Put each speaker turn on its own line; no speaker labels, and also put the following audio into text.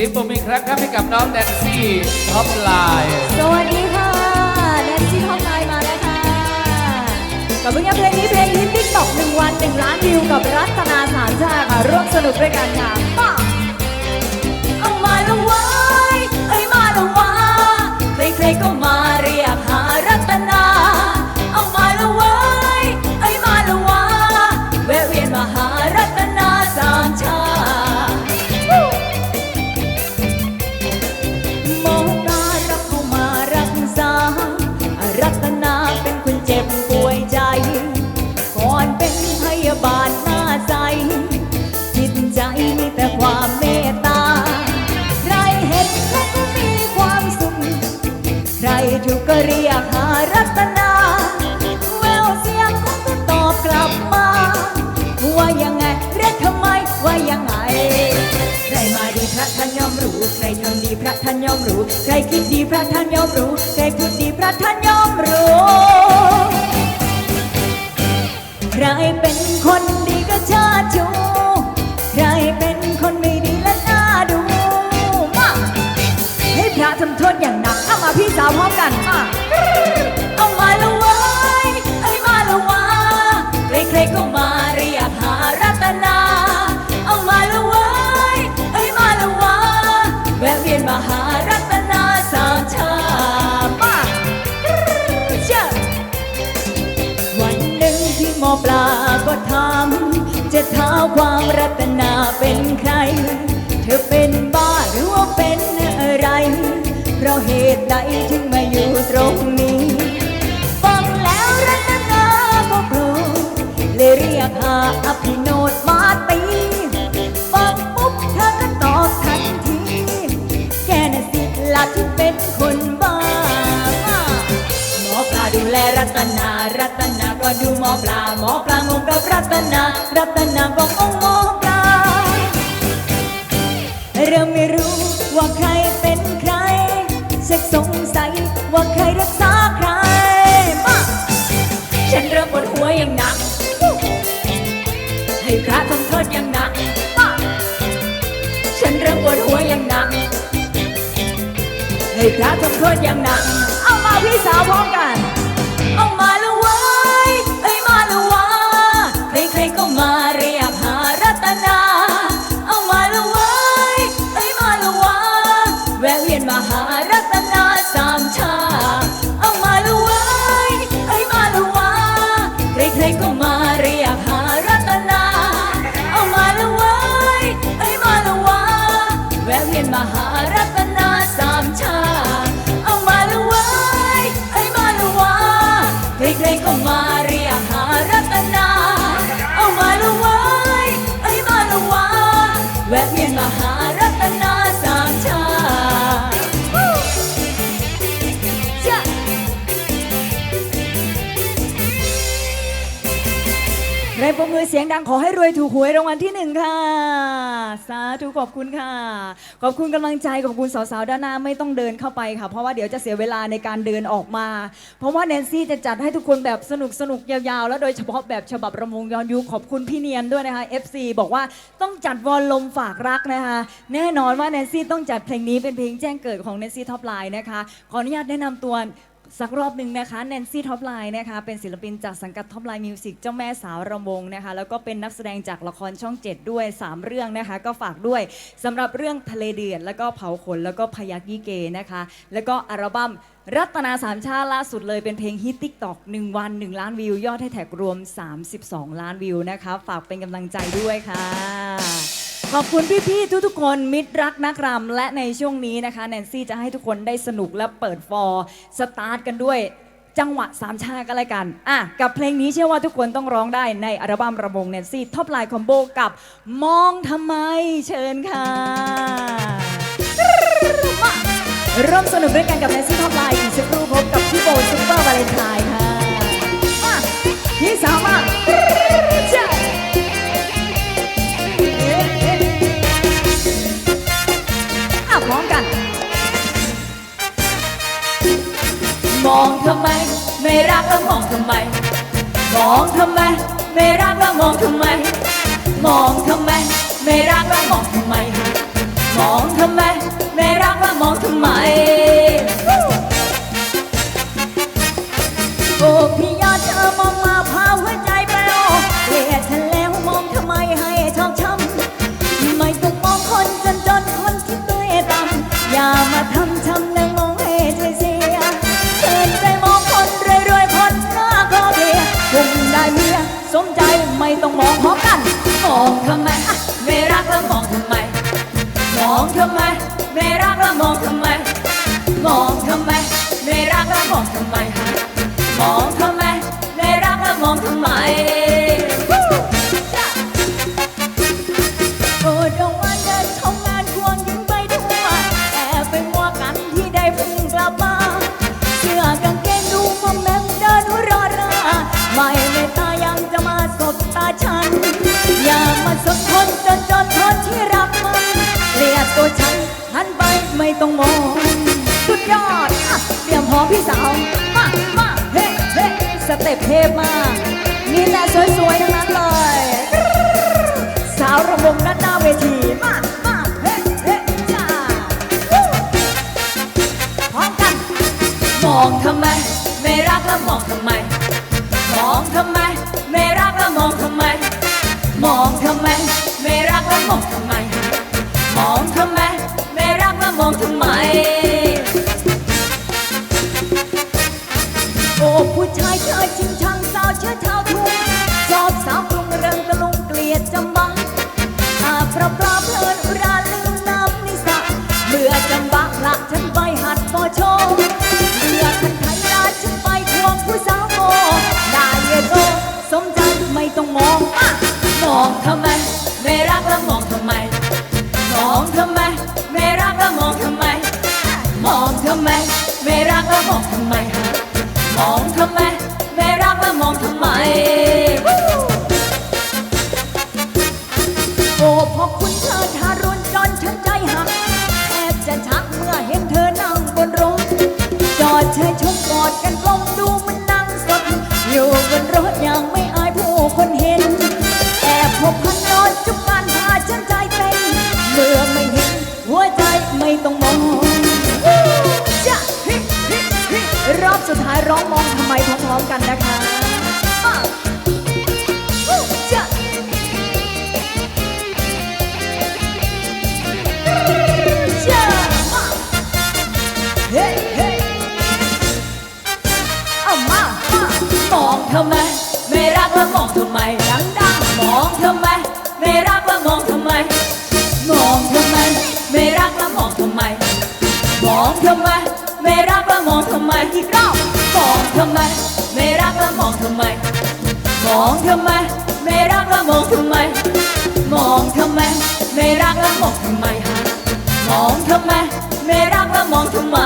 สียงปรบมืออีครั้งครับให้กับน้องแดนซี่ท็อปไลน์
สวัสดีค่ะแดนซี่ท็อปไลน์มาแล้วค่ะกับผลงานเพลงนี้เพลงฮิตติ๊กตอกหนึ่งวันหนึ่งล้านวิวกับรัตนาสามชาค่ะร่วมสนุกด้วยกันค่ะ ท่านย่อมรู้ ใครทำดีพระท่านย่อมรู้ ใครคิดดีพระท่านย่อมรู้ ใครพูดดีพระท่านย่อมรู้ ใครเป็นคนดีก็เชาติชู ใครเป็นคนไม่ดีและน่าดูมาให้พระทำโทษอย่างหนักเอามาพี่สาวพ่อ มาหารัตนาสามชามาเจ้าวันหนึ่งที่หมอปลาก็ถามจะท้าความรัตนาเป็นใคร เธอเป็นบ้าหรือว่าเป็นอะไร เพราะเหตุใดถึงมาอยู่ตรงนี้ฟังแล้วรัตนาก็โกรธเลยเรียกหาอภิโนดมาตี เป็นคนบ้าหมอปลาดูแลรัตนา รัตนาก็ดูหมอปลา หมอปลางงกับรัตนา รัตนาก็งงหมอปลา เริ่มไม่รู้ว่าใครเป็นใครชักสงสัยว่าใครรักษา ให้พระทำโทษอย่างหนัก ใคร แรงประมือเสียงดังขอให้รวยถูกหวยรางวัลที่หนึ่งค่ะ สาธุขอบคุณค่ะ ขอบคุณกำลังใจขอบคุณสาวๆด้านหน้าไม่ต้องเดินเข้าไปค่ะ เพราะว่าเดี๋ยวจะเสียเวลาในการเดินออกมา เพราะว่าแนนซี่จะจัดให้ทุกคนแบบสนุกสนุกยาวๆ แล้วโดยเฉพาะแบบฉบับระมงย้อนยุคขอบคุณพี่เนียนด้วยนะคะ FC บอกว่าต้องจัดวอลลมฝากรักนะคะ แน่นอนว่าแนนซี่ต้องจัดเพลงนี้เป็นเพลงแจ้งเกิดของแนนซี่ท็อปไลน์นะคะขออนุญาตแนะนำตัว สักรอบหนึ่งนะคะแนนซี่ท็อปไลน์นะคะเป็นศิลปินจากสังกัดท็อปไลน์มิวสิกเจ้าแม่สาวระมงนะคะแล้วก็เป็นนักแสดงจากละครช่อง 7 ด้วย 3 เรื่องนะคะ ก็ฝากด้วยสำหรับเรื่องทะเลเดือดแล้วก็เผาขนแล้วก็พยักยี่เกนะคะ แล้วก็อัลบั้มรัตนาสามชาติล่าสุดเลยเป็นเพลงฮิตติ๊กตอก1วัน 1 ล้านวิวยอดให้แท็กรวม 32 ล้านวิวนะคะฝากเป็นกำลังใจด้วยค่ะ ขอบคุณพี่ๆทุกๆคนมิตรรักนักรำและในช่วงนี้นะคะ แนนซี่จะให้ทุกคนได้สนุกและเปิดฟอร์สตาร์ทกันด้วยจังหวะสามชากันเลยกัน อะ กับเพลงนี้เชื่อว่าทุกคนต้องร้องได้ในอัลบั้มระบงแนนซี่ท็อปไลน์คอมโบกับมองทำไมเชิญค่ะมาร่วมสนุกด้วยกันกับแนนซี่ท็อปไลน์อีกสักครู่พบกับพี่โบซุปเปอร์วาเลนไทน์ค่ะมาพี่สาวมา องทำไม ไม่รักแล้วมองทำไม มองทำไม ไม่รักแล้วมองทำไม มองทำไม ไม่รักแล้วมองทำไม มองทำไม ไม่รักแล้วมองทำไม โอ้พี่ แล้วมองทำไม มองทำไมไม่รักแล้วมองทำไมฮะมองทำไมไม่รักแล้วมองทำไมโอ้ดงวันเดินชมงานควงยิงไปทั่วแอบไปมัวกันที่ได้เพิ่งกลับมาเสื้อกางเกงดูมอมแมมเดินรอราไม่เมตตายังจะมาสบตาฉัน อย่ามาสนคนจนจ ไม่ต้องมองสุดยอดอะเตรียมพร้อมพี่สาว มามาเฮ้เฮ้สเต็ปเทพมากมีแต่สวยๆ ทั้งนั้นเลย สาวระบมด้านหน้าเวทีมามาเฮ้เฮ้จ้าพร้อมกัน มองทำไม ไม่รักแล้วมองทำไม มองทำไม ไม่รักแล้วมองทำไม มองทำไม ไม่รักแล้วมองทำไม มองทำ ผู้ชายเชยชิงชัง ทำไม ไม่รักแล้วมองทำไม โอ้พอคุณเธอทารุณจนฉันใจหักแทบจะชักเมื่อเห็นเธอนั่งบนรถจอดเชยชมกอดกันกลมดูมันนั่งสดอยู่บนรถอย่างไม่อายผู้คนเห็น แอบพบพันนอนจุบ ร้องมองทำไมพร้อมๆกันนะคะมอามองทำไม ไม่รักแล้วมองทำไมดังดังมองทำไม ไม่รักแล้วมองทำไม มองทำไม ไม่รักแล้วมองทำไม มองทำไม ไม่รักแล้วมองทำไมอีกรอบมองทำไม ไม่รักแล้วมองทำไม มองทำไม ไม่รักแล้วมองทำไม มองทำไม ไม่รักแล้วมองทำไม มองทำไม ไม่รักแล้วมองทำไม